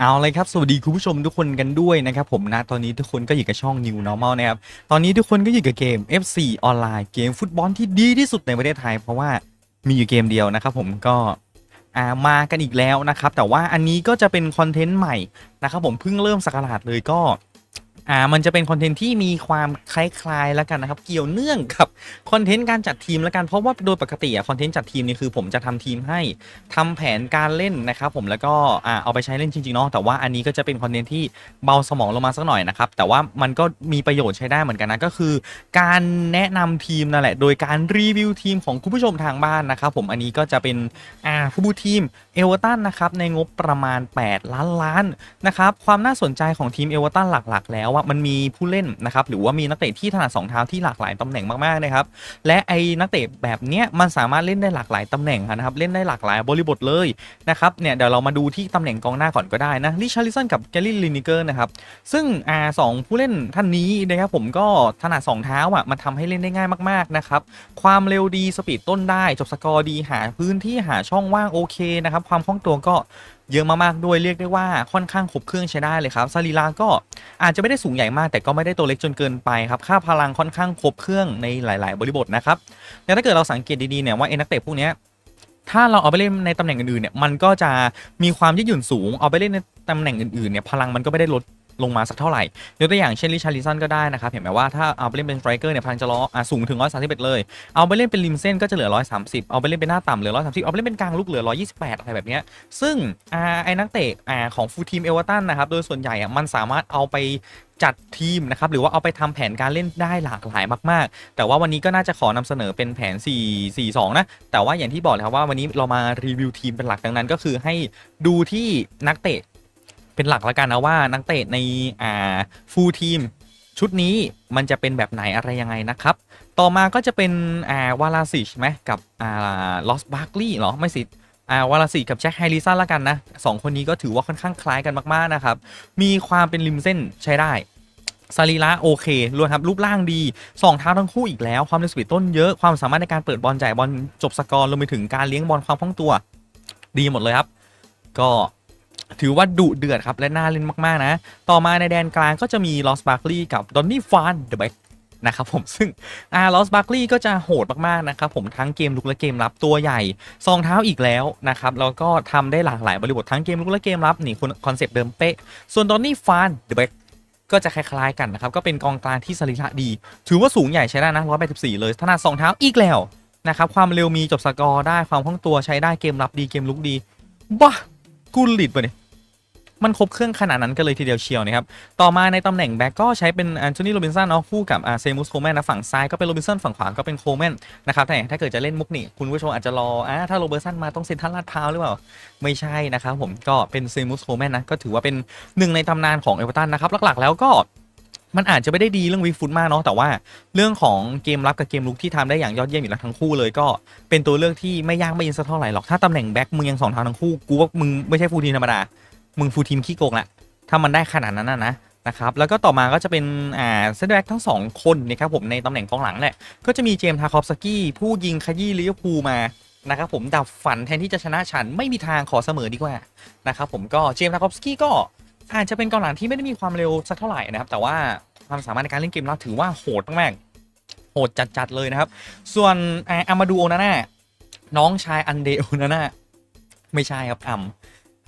เอาเลยครับ สวัสดีคุณผู้ชมทุกคนกันด้วยนะครับผมนะตอนนี้ทุกคนก็อยู่กับช่อง New Normal นะครับ ตอนนี้ทุกคนก็อยู่กับเกม FC ออนไลน์เกมฟุตบอลที่ดีที่สุดในประเทศไทย เพราะว่ามีอยู่เกมเดียวนะครับผมก็ามากันอีกแล้วนะครับ แต่ว่าอันนี้ก็จะเป็นคอนเทนต์ใหม่นะครับผมเพิ่งเริ่มสักราดเลยก็ อ่ามันจะเป็นคอนเทนต์ที่มีความคล้ายๆแล้วกันนะครับ เกี่ยวเนื่องกับคอนเทนต์การจัดทีมแล้วกันเพราะว่าโดยปกติอะคอนเทนต์จัดทีมนี่คือผมจะทำทีมให้ทำแผนการเล่นนะครับผมแล้วก็อ่าเอาไปใช้เล่นจริงๆเนาะแต่ว่าอันนี้ก็จะเป็นคอนเทนต์ที่เบาสมองลงมาสักหน่อยนะครับแต่ว่ามันก็มีประโยชน์ใช้ได้เหมือนกันนะก็คือ การแนะนำทีมนั่นแหละ โดยการรีวิวทีมของคุณผู้ชมทางบ้านนะครับผมอันนี้ก็จะเป็นอ่าผู้บูทีมเอเวอร์ตันนะครับในงบประมาณ 8 ล้านล้านนะครับความน่าสนใจของทีมเอเวอร์ตันหลัก ๆ แล้วว่ามันมีผู้เล่นนะครับหรือว่ามีนักเตะที่ถนัดสองเท้าที่หลากหลายตำแหน่งมากๆนะครับและไอ้นักเตะแบบเนี้ยมันสามารถเล่นได้หลากหลายตำแหน่งนะครับเล่นได้หลากหลายบริบทเลยนะครับเนี่ยเดี๋ยวเรามาดูที่ตำแหน่งกองหน้าก่อนก็ได้นะลิชาริสันกับแกลลี่ลินิเกอร์นะครับซึ่งอ่าสองผู้เล่นท่านนี้นะครับผมก็ถนัดสองเท้าอะมันทำให้เล่นได้ง่ายมากๆนะครับความเร็วดีสปีดต้นได้จบสกอร์ดีหาพื้นที่หาช่องว่างโอเคนะครับความคล่องตัวก็ เยอะมากๆด้วยเรียกได้ว่าค่อนข้างครบเครื่องใช้ได้เลยครับซาลีลาก็อาจจะไม่ได้สูงใหญ่มาก แต่ก็ไม่ได้ตัวเล็กจนเกินไปครับค่าพลังค่อนข้างครบเครื่องในหลาย ๆ บริบทนะครับแล้วถ้าเกิดเราสังเกตดีๆเนี่ยว่าเอ็นักเตะพวกนี้ถ้าเราเอาไปเล่นในตำแหน่งอื่นๆเนี่ยมันก็จะมีความยืดหยุ่นสูงเอาไปเล่นในตำแหน่งอื่นๆเนี่ยพลังมันก็ไม่ได้ลด ลงมาสักเท่าไหร่ยกตัวอย่างเช่นลิชาริสันก็ได้นะครับ เห็นไหมว่าถ้าเอาไปเล่นเป็นสไตรเกอร์เนี่ยพลังจะล้ออะสูงถึง 131 เลย เอาไปเล่นเป็นริมเส้นก็จะเหลือ 130 เอาไปเล่นเป็นหน้าต่ำเหลือ 130 เอาไปเล่นเป็นกลางลูกเหลือ 128 อะไรแบบเนี้ยซึ่งอ่าไอ้นักเตะอ่าของฟูลทีมเอเวอร์ตันนะครับโดยส่วนใหญ่อะมันสามารถเอาไปจัดทีมนะครับหรือว่าเอาไปทำแผนการเล่นได้หลากหลายมาก ๆ แต่ว่าวันนี้ก็น่าจะขอนำเสนอเป็นแผน 4 4 2 นะ แต่ว่าอย่างที่บอกเลยครับว่าวันนี้เรามารีวิวทีมเป็นหลักดังนั้น ก็คือให้ดูที่นักเตะ เป็นหลักแล้วกันนะว่านักเตะในอ่าฟูลทีมชุดนี้มันจะเป็นแบบไหนอะไรยังไงนะครับ ต่อมาก็จะเป็นอ่าวาลาซิชไหมกับอ่าลอสบาร์กลีย์เหรอไม่สิอ่าวาลาซิชกับแจ็คไฮริสันละกันนะสองคนนี้ก็ถือว่าค่อนข้างคล้ายกันมากๆนะครับ มีความเป็นริมเส้นใช้ได้ซาลีระโอเครวมครับรูปร่างดีสองเท้าทั้งคู่อีกแล้ว ความเร็วสปีดต้นเยอะความสามารถในการเปิดบอลจ่ายบอลจบสกอร์รวมไปถึงการเลี้ยงบอลความคล่องตัว ดีหมดเลยครับ ก็ ถือว่าดุเดือดครับ และน่าเล่นมาก ๆ นะ ต่อมาในแดนกลางก็จะมีลอสบาร์กลีย์กับดอนนี่ฟานเดอะแบ็กนะครับผมซึ่งอ่าลอสบาร์กลีย์ก็จะโหดมาก ๆ นะครับผมทั้งเกมลุกและเกมรับตัวใหญ่ซองเท้าอีกแล้วนะครับ แล้วก็ทำได้หลากหลายบริบททั้งเกมลุกและเกมรับนี่คอนเซปต์เดิมเป๊ะส่วนดอนนี่ฟานเดอะแบ็กก็จะคล้ายๆกันนะครับ ก็เป็นกองกลางที่สรีระดี ถือว่าสูงใหญ่ใช้ได้นะ 184 เลยถนัดสองเท้าอีกแล้วนะครับ ความเร็วมีจบสกอร์ได้ ความคล่องตัวใช้ได้ เกมรับดี เกมลุกดี บ้ากูลิดไปเนี่ย มันครบเครื่องขนาดนั้นกันเลยทีเดียวเชียวนะครับ ต่อมาในตำแหน่งแบ็กก็ใช้เป็นแอนโทนีโรบินสันเนาะคู่กับเซมุสโคแมนนะฝั่งซ้ายก็เป็นโรบินสันฝั่งขวาก็เป็นโคแมนนะครับแต่ถ้าเกิดจะเล่นมุกนี่คุณผู้ชมอาจจะรออ่าถ้าโรเบอร์สันมาต้องเซ็นทรัลลาดพร้าวหรือเปล่า ไม่ใช่นะครับผมก็เป็นเซมุสโคแมนนะก็ถือว่าเป็นหนึ่งในตำนานของเอเวอร์ตันนะครับหลักๆ แล้วก็มันอาจจะไม่ได้ดีเรื่องวีฟุตมากเนาะแต่ว่าเรื่องของเกมรับกับเกมลุกที่ทำได้อย่างยอดเยี่ยมอยู่แล้วทั้งคู่เลยก็เป็นตัวเลือกที่ไม่ยากไม่ยินสักเท่าไหร่หรอกถ้าตำแหน่งแบ็กมึงยังสองทางทั้งคู่กูว่ามึงไม่ใช่ฟูทีธรรมดา มึงฟูทีมขี้โกงละถ้ามันได้ขนาดนั้นนะนะนะครับแล้วก็ต่อมาก็จะเป็นอ่าเซนแบ็กทั้งสองคนนะครับผมในตำแหน่งกองหลังแหละก็จะมีเจมส์ทาคอฟสกี้ผู้ยิงขยี้ลิเวอร์พูลมานะครับผมดับฝันแทนที่จะชนะฉันไม่มีทางขอเสมอดีกว่านะครับผมก็เจมส์ทาคอฟสกี้ก็อาจจะเป็นกองหลังที่ไม่ได้มีความเร็วสักเท่าไหร่นะครับแต่ว่าความสามารถในการเล่นเกมรับถือว่าโหดมากๆโหดจัดๆเลยนะครับ ส่วนอ่าอามาดูโอนาน่าน้องชายอันเดโอนาน่าไม่ใช่ครับอัม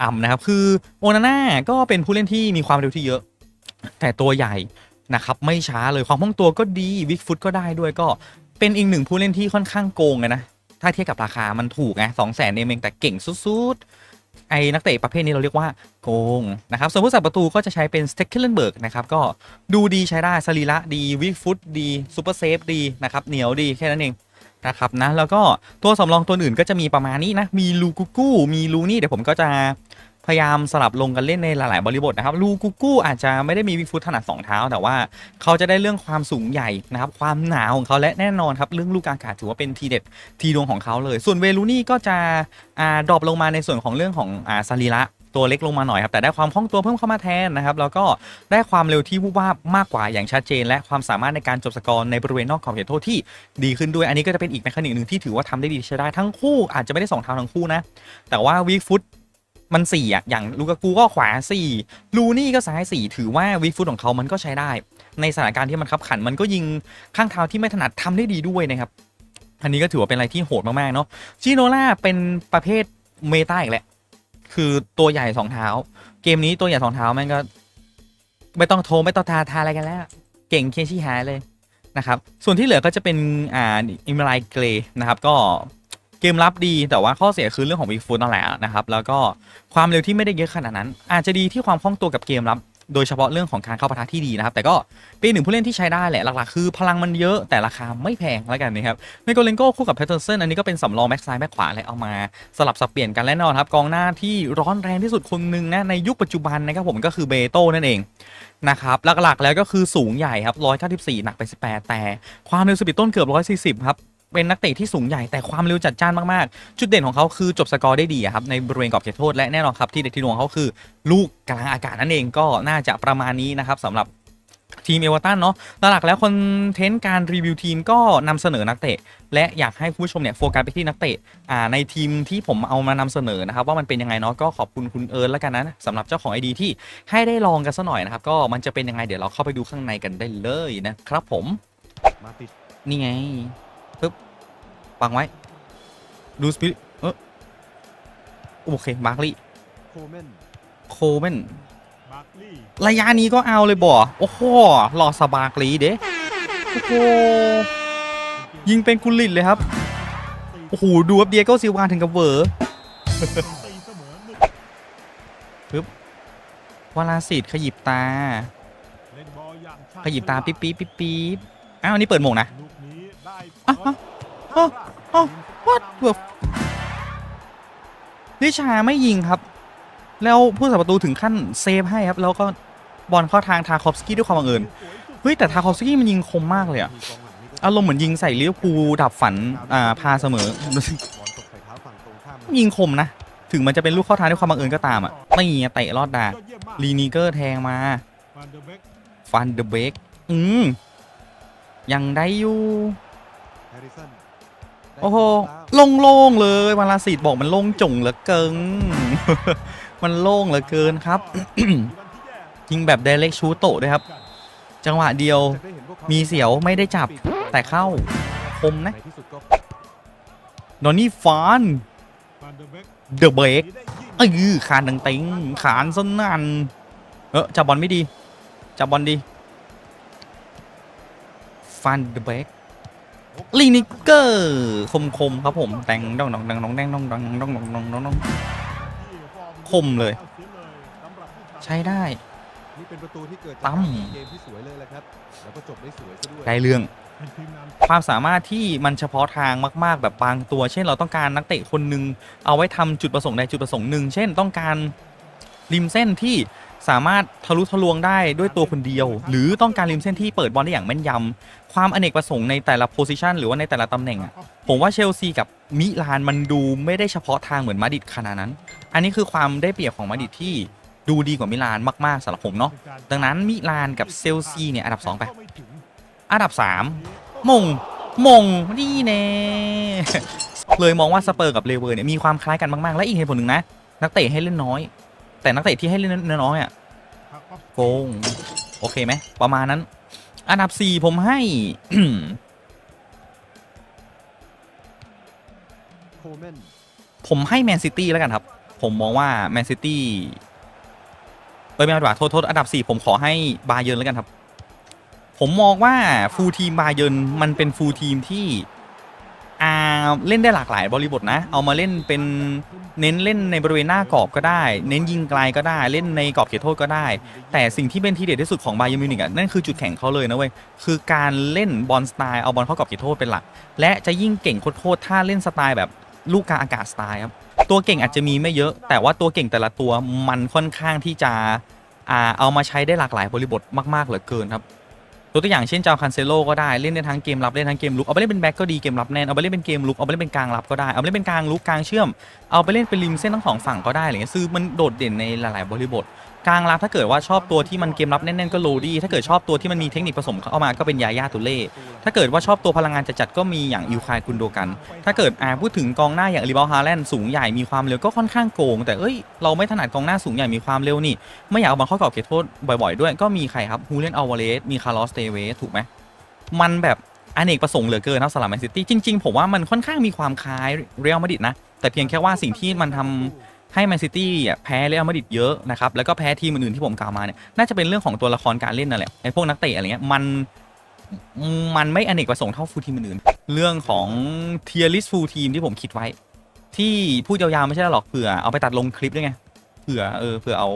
อ่ำนะครับคือโอนาน่าก็เป็นผู้เล่นที่มีความเร็วที่เยอะ แต่ตัวใหญ่นะครับไม่ช้าเลยความคล่องตัวก็ดีวิกฟุตก็ได้ด้วยก็เป็นอีกหนึ่งผู้เล่นที่ค่อนข้างโกงนะถ้าเทียบกับราคามันถูกไงสองแสนเองแต่เก่งสุดๆไอ้นักเตะประเภทนี้เราเรียกว่าโกงนะครับ ส่วนผู้สับประตูก็จะใช้เป็นสเต็กเคลนเบิร์กนะครับ ก็ดูดีใช้ได้สรีระดีวิกฟุตดีซูเปอร์เซฟดีนะครับ เหนียวดีแค่นั้นเอง นะครับนะแล้วก็ตัวสำรองตัวอื่นก็จะมีประมาณนี้นะมีลูกุกู้มีลูนี่เดี๋ยวผมก็จะพยายามสลับลงกันเล่นในหลาย ๆ บริบทนะครับ ลูกุกู้อาจจะไม่ได้มีวิกฟุตถนัดสองเท้า แต่ว่าเขาจะได้เรื่องความสูงใหญ่นะครับ ความหนาของเขาและแน่นอนครับ เรื่องลูกอากาศถือว่าเป็นทีเด็ดทีดวงของเขาเลย ส่วนเวลูนี่ก็จะอ่าดรอปลงมาในส่วนของเรื่องของอ่าสรีระ ตัวเล็กลงมาหน่อยครับแต่ได้ความคล่องตัวเพิ่มเข้ามาแทนนะครับแล้วก็ได้ความเร็วที่วูบวาบมากกว่าอย่างชัดเจน และความสามารถในการจบสกอร์ในบริเวณนอกขอบเขตโทษที่ดีขึ้นด้วยอันนี้ก็จะเป็นอีกแมคานิกหนึ่งที่ถือว่าทำได้ดีใช้ได้ทั้งคู่อาจจะไม่ได้สองเท้าทั้งคู่นะแต่ว่าวีฟุตมันสี่อะอย่างลูกากูก็ขวาสี่ลูนี่ก็ซ้ายสี่ถือว่าวิกฟุตของเขามันก็ใช้ได้ ในสถานการณ์ที่มันคับขันมันก็ยิงข้างเท้าที่ไม่ถนัดทำได้ดีด้วยนะครับอันนี้ก็ถือว่าเป็นอะไรที่โหดมากๆเนาะจิโนล่าเป็นประเภทเมตาอีกแหละ คือตัวใหญ่สองเท้า เกมนี้ตัวใหญ่สองเท้าแม่งก็ ไม่ต้องโทรไม่ต้องทาทาอะไรกันแล้ว เก่งเคชี่หายเลยนะครับ ส่วนที่เหลือก็จะเป็นอ่าอิมไลเกรนะครับ ก็เกมรับดีแต่ว่าข้อเสียคือเรื่องของวิกฟุตนั่นแหละนะครับ แล้วก็ความเร็วที่ไม่ได้เยอะขนาดนั้น อาจจะดีที่ความคล่องตัวกับเกมรับ โดยเฉพาะเรื่องของการเข้าปะทะที่ดีนะครับ แต่ก็เป็นหนึ่งผู้เล่นที่ใช้ได้แหละหลักๆคือพลังมันเยอะแต่ราคาไม่แพงแล้วกันนะครับในโกเลนโก้คู่กับแพทเทอร์เซนอันนี้ก็เป็นสำรองแบ็กซ้ายแบ็กขวาเลยเอามาสลับสับเปลี่ยนกันและแน่นอนครับกองหน้าที่ร้อนแรงที่สุดคนหนึ่งนะในยุคปัจจุบันนะครับผมก็คือเบโต้นั่นเองนะครับหลักๆแล้วก็คือสูงใหญ่ครับ194หนักไป18แต่ความเร็วสปีดต้นเกือบ140ครับ เป็นนักเตะที่สูงใหญ่แต่ความเร็วจัดจ้านมาก ๆ จุดเด่นของเขาคือจบสกอร์ได้ดีครับในบริเวณกรอบเขตโทษและแน่นอนครับที่เด็ดที่ดวงเขาคือ ลูกกลางอากาศนั่นเองก็น่าจะประมาณนี้นะครับสำหรับทีมเอเวอร์ตันเนาะหลักแล้วคอนเทนต์การรีวิวทีมก็นำเสนอนักเตะ และอยากให้คุณผู้ชมเนี่ยโฟกัสไปที่นักเตะอ่าในทีมที่ผมเอามานำเสนอนะครับว่ามันเป็นยังไงเนาะก็ขอบคุณคุณเอิร์นแล้วกันนะสำหรับเจ้าของไอดีที่ให้ได้ลองกันซะหน่อยนะครับก็มันจะเป็นยังไงเดี๋ยวเราเข้าไปดูข้างในกันได้เลยนะครับผมมาตินี่ไง ปึ๊บวางไว้ ดูสปิริเออโอเค มาร์คลี่โคเมนโคเมนมาร์คลี่ระยะนี้ก็เอาเลยบ่โอ้โหหล่อสบากลีเด้โอ้โหยิงเป็นกุลิตเลยครับ โอ้โห ดูครับเดียโก้ซิลวาถึงกับเวอร์ตีเสมอหนึ่งวาลาสิตขยิบตาเล่นบอลอย่างชาญขยิบตา ปิ๊บปิ๊บปิ๊บปิ๊บอ้าวอันนี้เปิดโหมงนะ อ what the ลิชาไม่ยิงครับ แล้วผู้สับประตูถึงขั้นเซฟให้ครับ แล้วก็บอลเข้าทางทาคอฟสกี้ด้วยความบังเอิญเฮ้ยแต่ทาคอฟสกี้มันยิงคมมากเลยอะอารมณ์เหมือนยิงใส่ลิเวอร์พูลดับฝันอ่าพาเสมอ ยิงคมนะ ถึงมันจะเป็นลูกเข้าทางด้วยความบังเอิญก็ตามอะไม่ไงเตะรอดดากยอดเยี่ยมมากลีนีเกอร์แทงมาฟันเดอะเบกอืมยังได้อยู่ โอ้โหโล่งๆเลยวาลาสิตบอกมันโล่งจงเหลือเกิน มันโล่งเหลือเกินครับยิงแบบเดเล็กชูโตด้วยครับ จังหวะเดียวมีเสียวไม่ได้จับแต่เข้าคมนะนที่สุดอนนี่ฟานเดอร์เบกเดอะเบกเออขานดังติงขานสนั่นเออจับบอลไม่ดี จับบอลดีฟันเดอะเบก ลีนิเกอร์คมคมๆครับผมแต่งดองดองดองดองแดงดองดองดองดองดองดองดองคมเลย ใช้ได้นี่เป็นประตูที่เกิดจากตั้มเกมที่สวยเลยแหละครับแล้วก็จบได้สวยซะด้วยได้เรื่องเป็นทีมนำความสามารถที่มันเฉพาะทางมาก ๆ แบบบางตัว เช่นเราต้องการนักเตะคนหนึ่งเอาไว้ทำจุดประสงค์ใดจุดประสงค์หนึ่งเช่นต้องการริมเส้นที่ สามารถทะลุทะลวงได้ด้วยตัวคนเดียว หรือต้องการริมเส้นที่เปิดบอลได้อย่างแม่นยำความอเนกประสงค์ในแต่ละโพซิชันหรือว่าในแต่ละตำแหน่งอะผมว่าเชลซีกับมิลานมันดูไม่ได้เฉพาะทางเหมือนมาดิดขนาดนั้น อันนี้คือความได้เปรียบของมาดิดที่ดูดีกว่ามิลานมากๆสำหรับผมเนาะดังนั้นมิลานกับเชลซีเนี่ยอันดับสองไป อันดับสามมง มงนี่แน่เลยมองว่าสเปอร์กับเลเวอร์เนี่ยมีความคล้ายกันมาก ๆ และอีกเหตุผลหนึ่งนะ นักเตะให้เล่นน้อย แต่นักเตะที่ให้เล่นน้อยๆอะโกง โอเคไหม ประมาณนั้น อันดับ4ผมให้โคเมนผมให้แมนซิตี้แล้วกันครับ ผมมองว่าแมนซิตี้เอ้ยไม่เอาดีกว่าโทษโทษอันดับ4ผมขอให้บาเยิร์นแล้วกันครับ ผมมองว่าฟูลทีมบาเยิร์นมันเป็นฟูลทีมที่ อ่าเล่นได้หลากหลายบริบทนะ เอามาเล่นเป็นเน้นเล่นในบริเวณหน้ากรอบก็ได้ เน้นยิงไกลก็ได้ เล่นในกรอบเขตโทษก็ได้ แต่สิ่งที่เป็นทีเด็ดที่สุดของบาเยิร์มิวนิกอะนั่นคือจุดแข็งเขาเลยนะเว้ย คือการเล่นบอลสไตล์เอาบอลเข้ากรอบเขตโทษเป็นหลัก และจะยิ่งเก่งโคตรๆถ้าเล่นสไตล์แบบลูกกาอากาศสไตล์ครับ ตัวเก่งอาจจะมีไม่เยอะ แต่ว่าตัวเก่งแต่ละตัวมันค่อนข้างที่จะเอามาใช้ได้หลากหลายบริบทมากๆเหลือเกินครับ ตัวตัวอย่างเช่นเจ้าคันเซโลก็ได้เล่นในทั้งเกมรับเล่นทั้งเกมลุกเอาไปเล่นเป็นแบ็กก็ดีเกมรับแน่นเอาไปเล่นเป็นเกมลุกเอาไปเล่นเป็นกลางรับก็ได้เอาไปเล่นเป็นกลางลุกกลางเชื่อมเอาไปเล่นเป็นริมเส้นทั้งสองฝั่งก็ได้อะไรเงี้ยคือมันโดดเด่นในหลาย ๆ บริบท กลางรับถ้าเกิดว่าชอบตัวที่มันเกมรับแน่นๆก็โรดี้ถ้าเกิดชอบตัวที่มันมีเทคนิคผสมเข้ามาก็เป็นยาย่าตุเล่ถ้าเกิดว่าชอบตัวพลังงานจัดๆก็มีอย่างอิวคายกุนโดกัน ถ้าเกิดอาพูดถึงกองหน้าอย่างรีบอลฮาแลนด์สูงใหญ่มีความเร็วก็ค่อนข้างโกง แต่เอ้ยเราไม่ถนัดกองหน้าสูงใหญ่มีความเร็วนี่ ไม่อยากเอาบอลเข้ากรอบเขตโทษบ่อยๆ ด้วยก็มีใครครับฮูเลนอัลวาเลสมีคาร์ลอสเตเวสถูกไหมมันแบบอเนกประสงค์เหลือเกินนะสำหรับแมนซิตี้จริงๆผมว่ามันค่อนข้างมีความคล้ายเรอัลมาดริดนะแต่เพียงแค่ว่าสิ่งที่มันทำ ให้แมนซิตี้อะแพ้เรอัลมาดริดเยอะนะครับแล้วก็แพ้ทีมอื่นๆที่ผมกล่าวมาเนี่ยน่าจะเป็นเรื่องของตัวละครการเล่นนั่นแหละไอ้พวกนักเตะอะไรเงี้ยมันมันไม่อเนกประสงค์เท่าฟูลทีมอื่นเรื่องของเทียริสฟูลทีมที่ผมคิดไว้ ที่พูดยาวๆไม่ใช่หรอกเผื่อเอาไปตัดลงคลิปด้วยไงเผื่อเออเผื่อเอา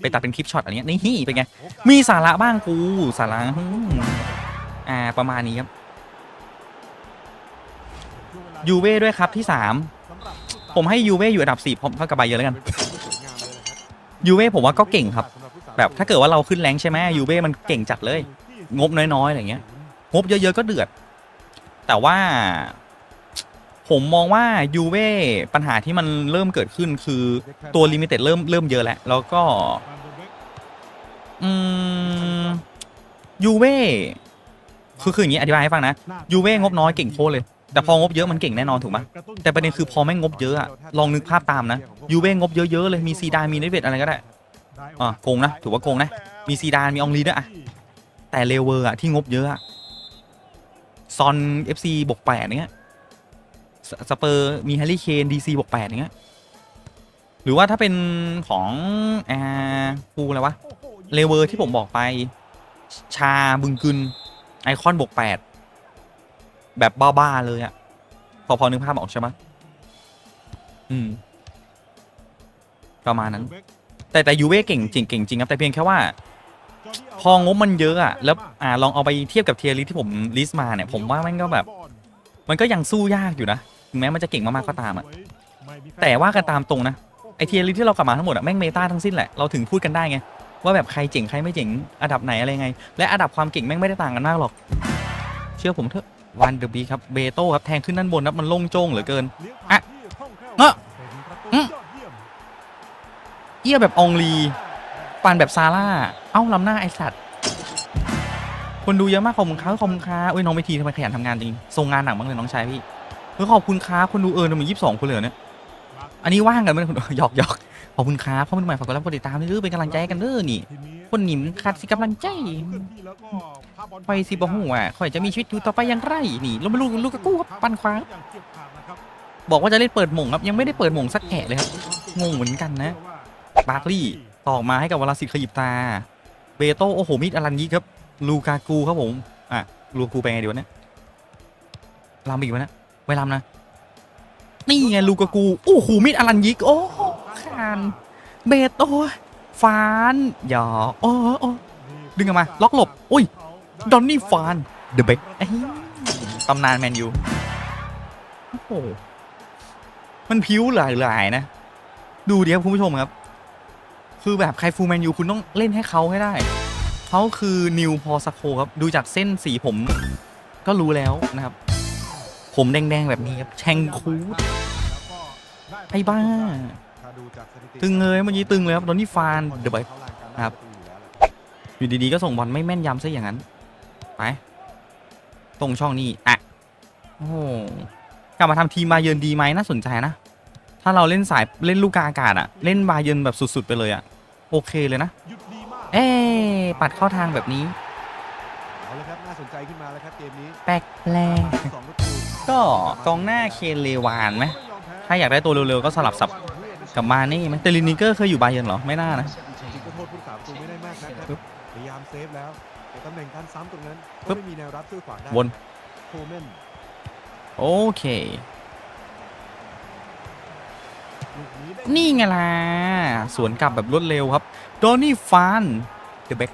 ไปตัดเป็นคลิปช็อตอะไรเงี้ยนี่เป็นไงมีสาระบ้างกูสาระอ่าประมาณนี้ครับยูเว่ด้วยครับที่ 3 ผมให้ยูเว่อยู่อันดับ4ผมเท่ากับไบเยอร์แล้วกันยูเว่ผมว่าก็เก่งครับ แบบถ้าเกิดว่าเราขึ้นแรงใช่ไหมยูเว่มันเก่งจัดเลย งบน้อยๆอะไรเงี้ยงบเยอะๆก็เดือด แต่ว่า ผมมองว่ายูเว่ปัญหาที่มันเริ่มเกิดขึ้นคือตัวลิมิเต็ดเริ่มเริ่มเยอะแล้ว แล้วก็อืมยูเว่คือคืออย่างนี้อธิบายให้ฟังนะยูเว่งบน้อยเก่งโคตรเลย แต่พองบเยอะมันเก่งแน่นอนถูกไหมแต่ประเด็นคือพอแม่งงบเยอะอะลองนึกภาพตามนะยูเว่งบเยอะๆเลยมีซีดานมีเนเวตอะไรก็ได้อะโกงนะถือว่าโกงนะ มีซีดานมีองลีด้วยอะแต่เลเวอร์อะที่งบเยอะอะซอนเอฟซีบวกแปดเนี้ยสสเปอร์มีแฮร์รี่เคนดีซีบวกแปดเนี้ยหรือว่าถ้าเป็นของแอ่าฟูอะไรวะเลเวอร์ที่ผมบอกไป ชาบึงกึนไอคอนบวกแปด แบบบ้า ๆ เลยอะพอพอนึกภาพออกใช่ไหมอืม ประมาณนั้น แต่แต่ยูเว่เก่งจริงเก่งจริงครับ แต่เพียงแค่ว่า พองบมันเยอะอะแล้วอ่าลองเอาไปเทียบกับเทียริสที่ผมลิสต์มาเนี่ย ผมว่ามันก็แบบ มันก็ยังสู้ยากอยู่นะถึงแม้มันจะเก่งมากๆก็ตามอะแต่ว่ากันตามตรงนะไอเทียริสที่เรากลับมาทั้งหมดอะแม่งเมตาทั้งสิ้นแหละเราถึงพูดกันได้ไงว่าแบบใครเจ๋งใครไม่เจ๋งอันดับไหนอะไรไง และอันดับความเก่งแม่งไม่ได้ต่างกันมากหรอก เชื่อผมเถอะ วันเดอร์บีครับเบโต้ครับแทงขึ้นด้านบนครับมันโล่งโจ้งเหลือเกินอะเงอะอืมเอี้ยแบบอองลีปันแบบซาร่า เอ้าลำหน้าไอสัตว์คนดูเยอะมากขอบคุณค้าขอบคุณค้าอุ้ยน้องไปทีทำไมขยันทำงานจริงส่งงานหนักมากเลยน้องชายพี่เฮ้ยขอบคุณค้าคนดูเออมันยี่สิบสองคนเลยเหรอเนี่ยอันนี้ว่างกันไหมคนดูหยอกหยอกขอบคุณค้าเข้ามาดูใหม่ฝากกดไลค์กดติดตามด้วยเด้อเป็นกำลังใจให้กันเด้อนี่ คนหนิมขาดสิกำลังใจไปสิบ่ฮู้อะข่อยจะมีชีวิตอยู่ต่อไปอย่างไรนี่เรามาลูกลูกกะกู้ครับปันควางบอกว่าจะเล่นเปิดหม่งครับยังไม่ได้เปิดหม่งสักแอะเลยครับงงเหมือนกันนะบาร์คลีย์ต่อมาให้กับวลาสิทธิ์ขยิบตาเบโตโอ้โหมิดอลันยิกครับลูกากูครับผมอะลูกูไปไงดีวะเนี่ยลำอีกวะเนะไม่ลำนะนี่ไงลูกากูโอ้โหมิดอลันยิกโอ้โหคานเบโต ฟานหยอกโอ้โอ้ดึงออกมา ล็อกหลบ อุ้ย ดอนนี่ฟาน เดอะเบกตำนานแมนยู โอ้โห มันพิ้วหลายๆนะ ดูดิครับคุณผู้ชมครับ คือแบบใครฟูลแมนยูคุณต้องเล่นให้เขาให้ได้ เขาคือนิวพอสโคครับ ดูจากเส้นสีผม ก็รู้แล้วนะครับ ผมแดง ๆ แบบนี้ครับ แชงคูดไอ้บ้า ตึงเลยเมื่อกี้ตึงเลยครับโดนนี่ฟานเดอะไบครับ อยู่ดีๆก็ส่งบอลไม่แม่นยำซะอย่างนั้น ไป ตรงช่องนี้อะโอ้โหกลับมาทำทีมมาเยือนดีไหมน่าสนใจนะ ถ้าเราเล่นสายเล่นลูกกลางอากาศอะเล่นบาเยิร์นแบบสุด ๆ ไปเลยอะโอเคเลยนะ เอ๊ะปัดเข้าทางแบบนี้เอาละครับน่าสนใจขึ้นมาแล้วครับเกมนี้แปลกแปลกสองประตูก็กองหน้าเคนเลวานไหมถ้าอยากได้ตัวเร็วๆก็สลับสับ กับมานี่ไหมแต่ลินิเกอร์เคยอยู่บาเยิร์นเหรอ ไม่น่านะ จริงๆก็โทษผู้สาประตูไม่ได้มากนักครับปึ๊บพยายามเซฟแล้วแต่ตำแหน่งการซ้ำตรงนั้นปึ๊ก็บ ไม่มีแนวรับช่วยขวางได้วน โคเมนโอเค ลูกนี้ได้นี่ไงล่ะ สวนกลับแบบรวดเร็วครับ โดนี่ฟานเดอะเบก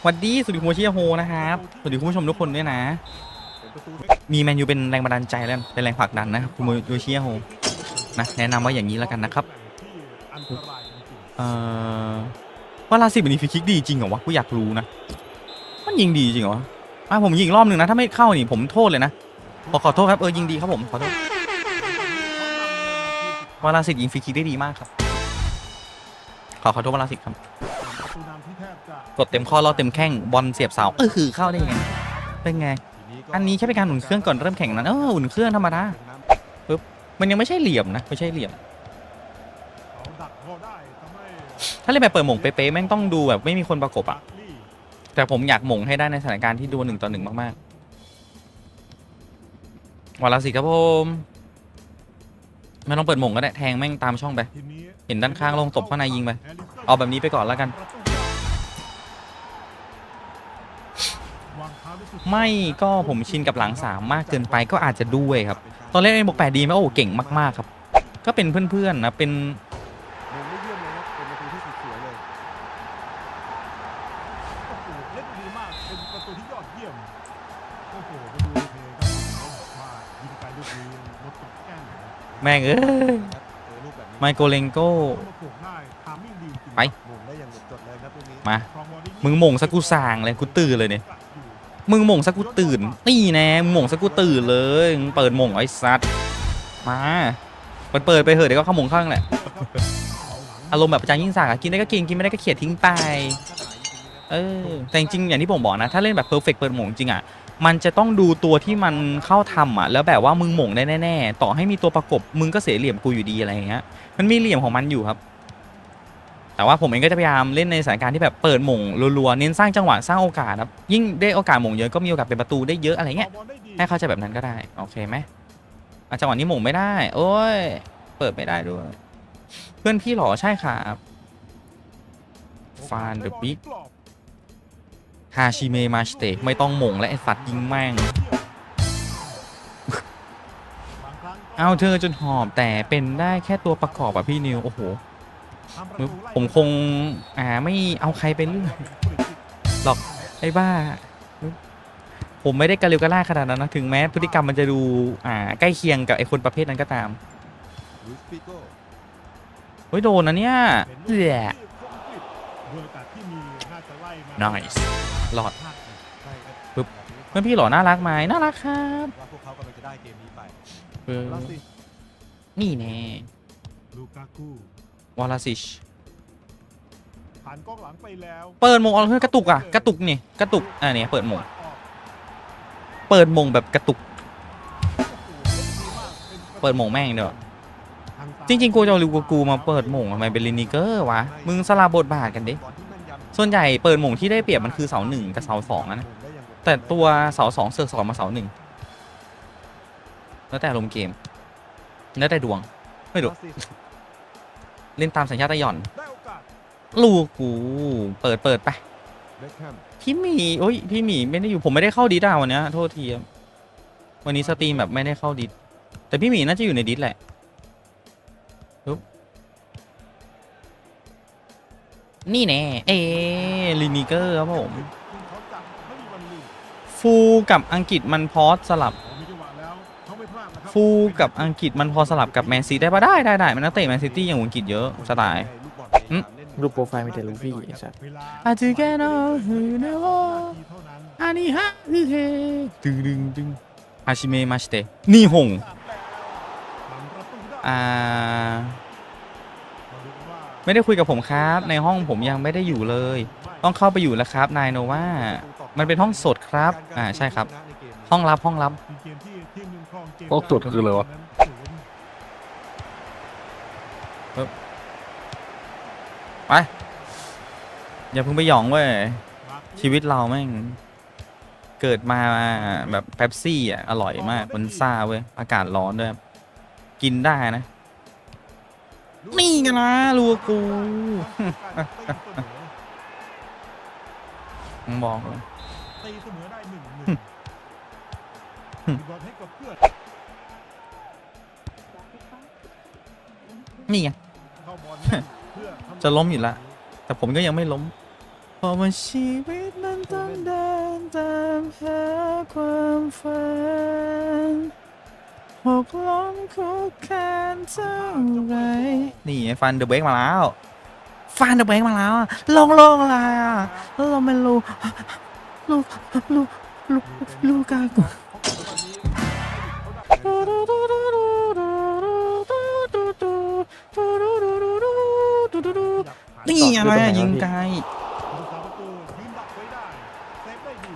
สวัสดีสวัสดีคุณโมชิยาโฮนะครับ สวัสดีคุณผู้ชมทุกคนด้วยนะ เป็นประตู มีแมนยูเป็นแรงบันดาลใจแล้วเป็นแรงผลักดันนะครับคุณโมโยชิยาโฮ นะ แนะนำว่าอย่างนี้แล้วกันนะครับเอ่อว่าลาสิบันนี้ฟรีคิกดีจริงเหรอวะกูอยากรู้นะ มันยิงดีจริงเหรออะผมยิงรอบหนึ่งนะ ถ้าไม่เข้านี่ผมโทษเลยนะ ขอขอโทษครับเออยิงดีครับผมขอโทษวาลาสิตยิงฟรีคิกได้ดีมากครับ ขอขอโทษวาลาสิครับ กดเต็มข้อรอเต็มแข้งบอลเสียบเสาเออคือเข้าได้ไง เป็นไง อันนี้แค่เป็นการอุ่นเครื่องก่อนเริ่มแข่งนั้นเอออุ่นเครื่องธรรมดา มันยังไม่ใช่เหลี่ยมนะไม่ใช่เหลี่ยมเขาดักพอได้ทำให้ถ้าเล่นแบบเปิดหม่งเป๊ะๆแม่งต้องดูแบบไม่มีคนประกบอะบัคลี่แต่ผมอยากหม่งให้ได้ในสถานการณ์ที่ดูหนึ่งต่อหนึ่งมากๆวลาสิครับผมไม่ต้องเปิดหม่งก็ได้แทงแม่งตามช่องไปทีมนี้เห็นด้านข้างลงตบข้างในยิงไปแฮร์ริสสันเอาแบบนี้ไปก่อนแล้วกัน ไม่ก็ผมชินกับหลังสามมากเกินไปก็อาจจะด้วยครับ ตอนเล่นเอ็นบอกแปดดีไหมโอ้เก่งมากๆครับ ก็เป็นเพื่อนๆนะเป็นมุมไม่เยี่ยมเลยครับเป็นประตูที่สุดสวยเลยโอ้โหเล่นดีมากเป็นประตูที่ยอดเยี่ยมโอ้โหไปดูเพลย์ครับเขาบอกว่ายิงไปลูกนี้รถกับแก้มนะแม่งเอ้ยครับเจอลูกแบบนี้ไมโกเลงโกเขามาโขกได้ทามมิ่งดีจริงไปมุมได้อย่างหมดจดเลยครับลูกนี้มาครองบอลได้มึงหม่งสักกูสางเลยกูตื่นเลยเนี่ย มึงหม่งสักกูตื่นนี่แน่มึงหม่งสักกูตื่นเลยมึงเปิดหม่งไอ้สัตว์มาเปิดเปิดไปเถอะเดี๋ยวก็เข้าหม่งข้างแหละอารมณ์แบบอาจารย์ยิ่งศักดิ์อะกินได้ก็กินกินไม่ได้ก็เขียดทิ้งไปเออแต่จริงอย่างที่ผมบอกนะ ถ้าเล่นแบบเพอร์เฟกเปิดหม่งจริงอะมันจะต้องดูตัวที่มันเข้าทำอะ แล้วแบบว่ามึงหม่งได้แน่ๆต่อให้มีตัวประกบมึงก็เสียเหลี่ยมกูอยู่ดีอะไรเงี้ยมันมีเหลี่ยมของมันอยู่ครับ แต่ว่าผมเองก็จะพยายามเล่นในสถานการณ์ที่แบบเปิดหม่งรัวๆเน้นสร้างจังหวะสร้างโอกาสครับยิ่งได้โอกาสหม่งเยอะก็มีโอกาสเป็นประตูได้เยอะอะไรเงี้ยให้เข้าใจแบบนั้นก็ได้โอเคไหมจังหวะนี้หม่งไม่ได้ โอ้ยเปิดไม่ได้ด้วย เพื่อนพี่หรอใช่ครับฟานเดอะบิ๊กฮาชิเมมาสเตะไม่ต้องหม่งและไอสัตว์ยิงแม่งเอาเธอจนหอบแต่เป็นได้แค่ตัวประกอบอะพี่นิวโอ้โห ผมคงอ่าไม่เอาใครไปเรื่อยหรอกไอ้บ้า ผมไม่ได้กระเร็วกระล่าขนาดนั้นนะ ถึงแม้พฤติกรรมมันจะดูอ่าใกล้เคียงกับไอคนประเภทนั้นก็ตามลุยส์ปิโก้เฮ้ยโดนนะเนี่ยเหี้ยด้วยโอกาสที่มีน่าจะไล่มา Nice หลอดใช่ครับปึ๊บแบบนี้เพื่อนพี่หล่อน่ารักไหมน่ารักครับว่าพวกเขากำลังจะได้เกมนี้ไปเออลาสินี่แน่ลูกากู วอลาซิชผ่านกล้องหลังไปแล้วเปิดหมงเอาเฮ้ยกระตุกอะกระตุกนี่กระตุกอ่าเนี่ยเปิดหมงเปิดหมงแบบกระตุก เปิดหมงแม่งเด้อจริงๆกูจะเอาลิวกูกูมาเปิดหม่งทำไมเป็นลินิเกอร์วะมึงสลับบทบาทกันดิบอลที่แม่นยำส่วนใหญ่เปิดหม่งที่ได้เปรียบมันคือเสาหนึ่งกับเสาสองนะมุมได้อย่างหมดแต่ตัวเสาสองเสือกสองมาเสาหนึ่งแล้วแต่ลมณ์เกมแล้วแต่ดวงไม่รู้ลาสิ เล่นตามสัญชาตญาณได้โอกาสลูกกู เปิดเปิดไปเบคแฮมพี่หมีโอ้ยพี่หมีไม่ได้อยู่ผมไม่ได้เข้าดิสอะวันเนี้ยโทษทีครับวันนี้สตรีมแบบไม่ได้เข้าดิสแต่พี่หมีน่าจะอยู่ในดิสแหละปึ๊บนี่แน่เอลินิเกอร์ครับผมทีมเขาจับไม่มีวันลืมฟูกับอังกฤษมันพอสลับ ฟูกับอังกฤษมันพอสลับกับแมนซีได้ปะได้ได้ได้มันนักเตะแมนซิตี้อย่างอังกฤษเยอะสไตล์ลูกบอลอืมเล่นรูปโปรไฟล์มีแต่ลูฟี่ไอ้สัสเวลาอาจจะแค่นอฮือเนวะนาทีเท่านั้นอันนี้ฮะคือเฮดึงดึงดึงฮาชิเมะมาสเตะนี่หงทำประตูได้อ่ามาดูกันว่าไม่ได้คุยกับผมครับ ในห้องผมยังไม่ได้อยู่เลย ต้องเข้าไปอยู่แล้วครับนายโนว่ามันเป็นห้องสดครับ อ่าใช่ครับ ห้องรับห้องรับ เป็นเกมที่ทีมหนึ่งครองเกมโอ้ตรวจคืออะไรวะนั้นศูนย์ไป อย่าเพิ่งไปหยองเว้ยมาร์คชีวิตเราแม่ง เกิดมาแบบเป๊ปซี่อะ อร่อยมาก มันซ่าเว้ย อากาศร้อนด้วย กินได้นะ นี่ไงนะลูกกู มึงบอกเลยตีเสมอได้หนึ่งหนึ่งหึบอลให้กับเพื่อน นี่ไง จะล้มอยู่ละ แต่ผมก็ยังไม่ล้ม เพราะว่าชีวิตมันต้องเดินตามหาความฝันหกล้มคุกคานเท่าไรนี่ฟันเดอะเบรกมาแล้วฟันเดอะเบรกมาแล้วอะลงลงอะไรอะล้วเราไม่รู้ลูกลูกลูกลูกกากู นี่อะไรอะยิงไกลผู้สาประตูยืนดักไว้ได้เซฟได้ดี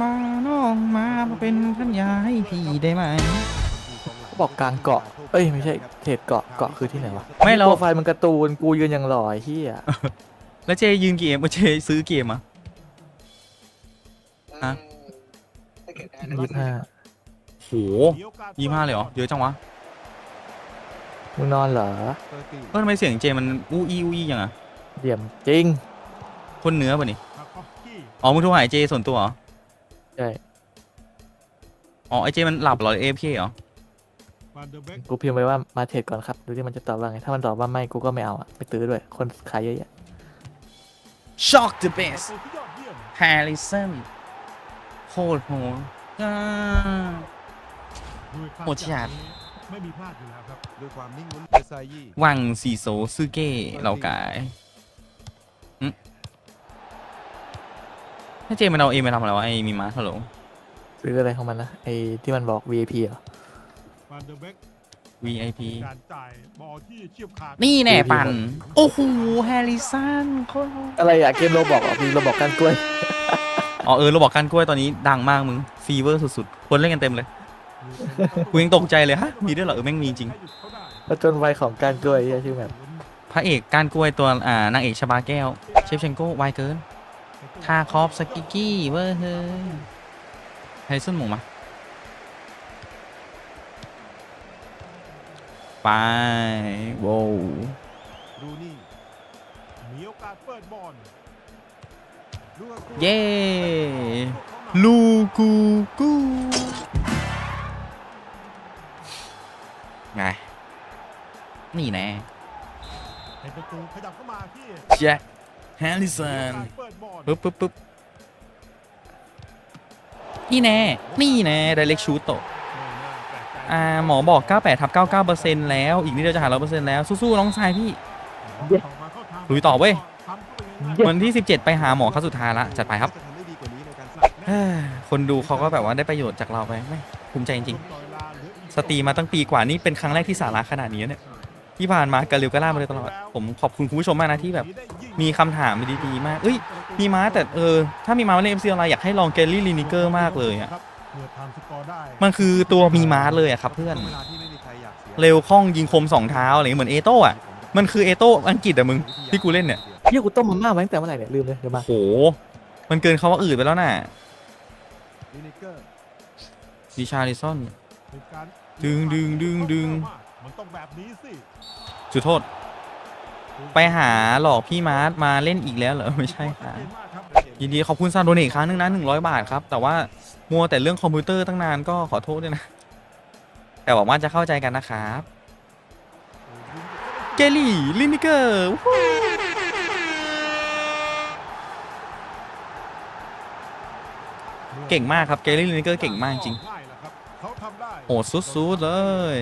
มาน้องมาเป็นพันยาให้พี่ได้ไหมเขาบอกกลางเกาะ เอ้ยไม่ใช่เขตเกาะ เกาะคือที่ไหนวะไม่เรา โปรไฟล์มันการ์ตูน กูยืนอย่างหล่อไอ้เฮียแล้วเจยืนเกมเจซื้อเกมอะ ฮะ ยี่ห้าโหยี่ห้าเลยเหรอ เยอะจังวะ มึงนอนเหรอเออทำไมเสียงเจมันอู้อี้อู้อี้ยังอะเดี่ยมจริง คนเหนื้อป่ะนี่คาคอฟสกี้อ๋อ มึงโทรหาไอ้เจส่วนตัวเหรอ ใช่ อ๋อ ไอเจมันหลับเหรอเอฟเคเหรอฟานเดอร์เบกกูพิมพ์ไปว่ามาเทรดก่อนครับ ดูที่มันจะตอบว่าไง ถ้ามันตอบว่าไม่ กูก็ไม่เอาอะไปตื้อด้วย คนขายเยอะแยะ Shock the ประ best ตูที่ยอดเยี่ยม Harrison โคตรโหดอ่าด้วยภาพโหดจัดนี้ ไม่มีพลาดอยู่แล้วครับด้วยความนิ่งลุ้นเดซายี่วังซีโซซึเกะเรากายหึถ้าเจมันเอาเอมาทำอะไรวะไอมีมาฮัลโหลซื้ออะไรของมันนะไอ้ที่มันบอก VIP เหรอ ฟานเดอร์เบก VIP การจ่ายบอลที่เฉียบขาดนี่แน่ปันโอ้โหแฮร์ริสันโคตรโหดอะไรอะเกมโรบอกอะมีโรบอกกันกล้วย อ๋อเออเราบอกกันกล้วยตอนนี้ดังมากมึงฟีเวอร์สุดๆ คนเล่นกันเต็มเลย กูยังตกใจเลยฮะมีด้วยเหรอเออแม่งมีจริงแล้วจนวัยของการกล้วยเหี้ยชื่อแบบพระเอกก้านกล้วยตัวอ่านางเอกชบาแก้ว เชฟเชนโก้ไวเกินทาคอฟสกิกกี้เวอร์เฮ้ยไฮซุนหมูมาไปโว้วดูนี่มีโอกาสเปิดบอลลูกากูเย้ลูกูกู ไง นี่แน่เป็นประตูขยับเข้ามาที่แจ็คแฮร์ริสันเปิดบอลปึ๊บปึ๊บปึ๊บนี่แน่ นี่แน่ไดเรกชูตโตไม่น่าแปลกใจอ่าหมอบอก 98ทับ99%แล้วอีกนิดเดียวจะหา100%แล้ว สู้ๆน้องชายพี่ลุยต่อเว้ยทำเข้าไปง่ายวันที่ 17 ไปหาหมอครั้งสุดท้ายละจัดไปครับจะทำได้ดีกว่านี้ในการสเอ้ยคนดูเขาก็แบบว่าได้ประโยชน์จากเราไปไม่ภูมิใจจริงต่อเวลาเหลืออีกๆ สตรีมมาตั้งปีกว่านี่เป็นครั้งแรกที่สาระขนาดนี้เนี่ยที่ผ่านมากระเร็วกระล่ามาเลยตลอด ผมขอบคุณคุณผู้ชมมากนะที่แบบ มีคำถามดีๆมาก เอ้ย มีม้าแต่เออ ถ้ามีม้ามาเล่นเอ็มซีออนไลน์อยากให้ลองเกลลี่ลินิเกอร์มากเลยอะเมื่อทำสกอร์ได้มันคือตัวมีม้าเลยอะครับเพื่อนเวลาที่ไม่มีใครอยากเสียเร็วคล่องยิงคมสองเท้าอะไรอย่างเงี้ยเหมือนเอโต้อะมันคือเอโต้อังกฤษอะมึงที่กูเล่นเนี่ยเฮียกูต้มมาม่าไว้ตั้งแต่เมื่อไหร่เนี่ยลืมเลยเดี๋ยวมาโหมันเกินคาว่าอืดไปแล้วน่ะลินิเกอร์ดิชาริซอนเป็นการ ดึงดึงดึงดึงมันต้องแบบนี้สิจุดโทษ ไปหาหลอกพี่มาร์ทมาเล่นอีกแล้วเหรอไม่ใช่ค่ะชัดเจนมากครับยินดีขอบคุณซาโดเนอีกครั้งหนึงนะหนึ่งร้อยบาทครับ แต่ว่ามัวแต่เรื่องคอมพิวเตอร์ตั้งนานก็ขอโทษด้วยนะ แต่หวังว่าจะเข้าใจกันนะครับเกลี่ลินิเกอร์เก่งมากครับเกลี่ลินิเกอร์เก่งมากจริง โอ้สุดๆเลย